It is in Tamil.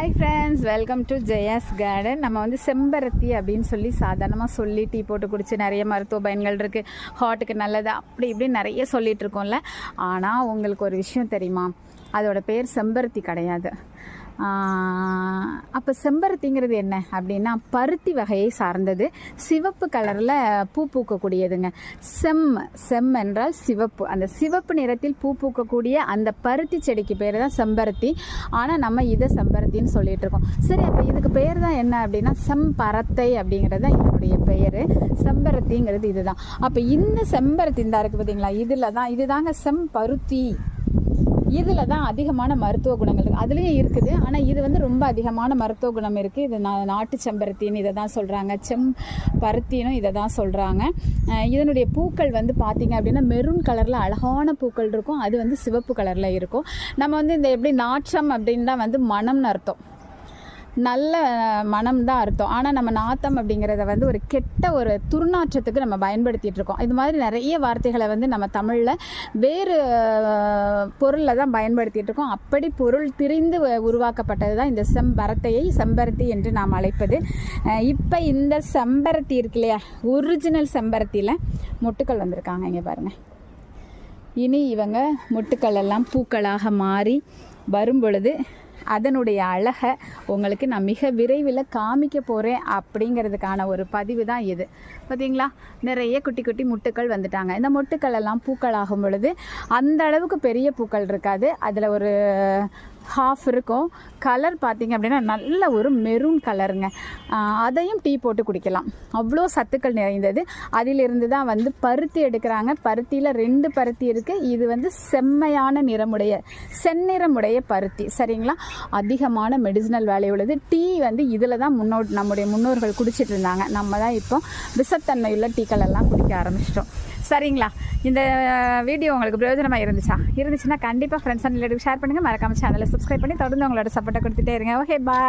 Hi friends welcome to Jaya's garden நம்ம வந்து செம்பருத்தி அப்படின்னு சொல்லி சாதாரணமாக சொல்லி டீ போட்டு குடிச்சு நிறைய மருத்துவ பயன்கள் இருக்குது ஹார்ட்டுக்கு நல்லது அப்படி இப்படி நிறைய சொல்லிகிட்டு இருக்கோம்ல. ஆனால் உங்களுக்கு ஒரு விஷயம் தெரியுமா? அதோட பேர் செம்பருத்தி கிடையாது. அப்போ செம்பருத்திங்கிறது என்ன அப்படின்னா பருத்தி வகையை சார்ந்தது. சிவப்பு கலரில் பூ பூக்கக்கூடியதுங்க. செம் செம் என்றால் சிவப்பு. அந்த சிவப்பு நிறத்தில் பூ பூக்கக்கூடிய அந்த பருத்தி செடிக்கு பேர் தான் செம்பருத்தி. ஆனால் நம்ம இதை செம்பருத்தின்னு சொல்லிட்டு இருக்கோம். சரி அப்போ இதுக்கு பேர் தான் என்ன அப்படின்னா செம்பரத்தை அப்படிங்கிறது தான் இதனுடைய பெயர். செம்பருத்திங்கிறது இதுதான். அப்போ இந்த செம்பருத்தி இந்த இருக்குது பார்த்தீங்களா இதில் தான் இதுதாங்க செம்பருத்தி. இதில் தான் அதிகமான மருத்துவ குணங்கள் இருக்குது அதுலேயும் இருக்குது. ஆனால் இது வந்து ரொம்ப அதிகமான மருத்துவ குணம் இருக்குது இது நா நாட்டு செம்பருத்தின்னு இதை தான் சொல்கிறாங்க செம் பருத்தினும் இதை தான் சொல்கிறாங்க இதனுடைய பூக்கள் வந்து பார்த்திங்க அப்படின்னா மெரூன் கலரில் அழகான பூக்கள் இருக்கும். அது வந்து சிவப்பு கலரில் இருக்கும். நம்ம வந்து இந்த எப்படி நாற்றம் அப்படின்னா வந்து மனம்னு அர்த்தம். நல்ல மனம் தான் அர்த்தம். ஆனால் நம்ம நாத்தம் அப்படிங்கிறத வந்து ஒரு கெட்ட ஒரு துர்நாற்றத்துக்கு நம்ம பயன்படுத்திகிட்டு இருக்கோம். இது மாதிரி நிறைய வார்த்தைகளை வந்து நம்ம தமிழில் வேறு பொருளில் தான் பயன்படுத்திகிட்டு இருக்கோம். அப்படி பொருள் திரிந்து உருவாக்கப்பட்டது தான் இந்த செம்பரத்தையை செம்பருத்தி என்று நாம் அழைப்பது. இப்போ இந்த செம்பருத்தி இருக்கு இல்லையா? ஒரிஜினல் செம்பருத்தியில் முட்டுக்கள் வந்திருக்காங்க. இங்கே பாருங்கள் இனி இவங்க முட்டுக்கள் எல்லாம் பூக்களாக மாறி வரும் பொழுது அதனுடைய அழகை உங்களுக்கு நான் மிக விரைவில் காமிக்க போகிறேன் அப்படிங்கிறதுக்கான ஒரு பதிவு தான் இது. பார்த்தீங்களா நிறைய குட்டி குட்டி முட்டுக்கள் வந்துட்டாங்க. இந்த முட்டுக்கள் எல்லாம் பூக்கள் ஆகும் பொழுது அந்த அளவுக்கு பெரிய பூக்கள் இருக்காது. அதில் ஒரு ஹாஃப் இருக்கும். கலர் பார்த்திங்க அப்படின்னா நல்ல ஒரு மெரூன் கலருங்க அதையும் டீ போட்டு குடிக்கலாம். அவ்வளோ சத்துக்கள் நிறைந்தது. அதிலிருந்து தான் வந்து பருத்தி எடுக்கிறாங்க. பருத்தியில் ரெண்டு பருத்தி இருக்குது இது வந்து செம்மையான நிறமுடைய செந்நிறமுடைய பருத்தி. சரிங்களா? அதிகமான மெடிசினல் வேல்யூ உள்ளது. டீ வந்து இதில் தான் முன்னோ நம்முடைய முன்னோர்கள் குடிச்சிட்டு இருந்தாங்க. நம்ம தான் இப்போ விஷத்தன்மையுள்ள டீக்கள் எல்லாம் குடிக்க ஆரம்பிச்சிட்டோம். சரிங்களா? இந்த வீடியோ உங்களுக்கு பிரயோஜனமாக இருந்துச்சா? இருந்துச்சுன்னா கண்டிப்பாக ஃப்ரெண்ட்ஸ் அண்ட் ரிலேட்டிவ் ஷேர் பண்ணுங்கள் மறக்காமல் சேனலை சப்ஸ்கிரைப் பண்ணி தொடர்ந்து உங்களோட சப்போர்ட்டை கொடுத்துட்டே இருங்க. Okay bye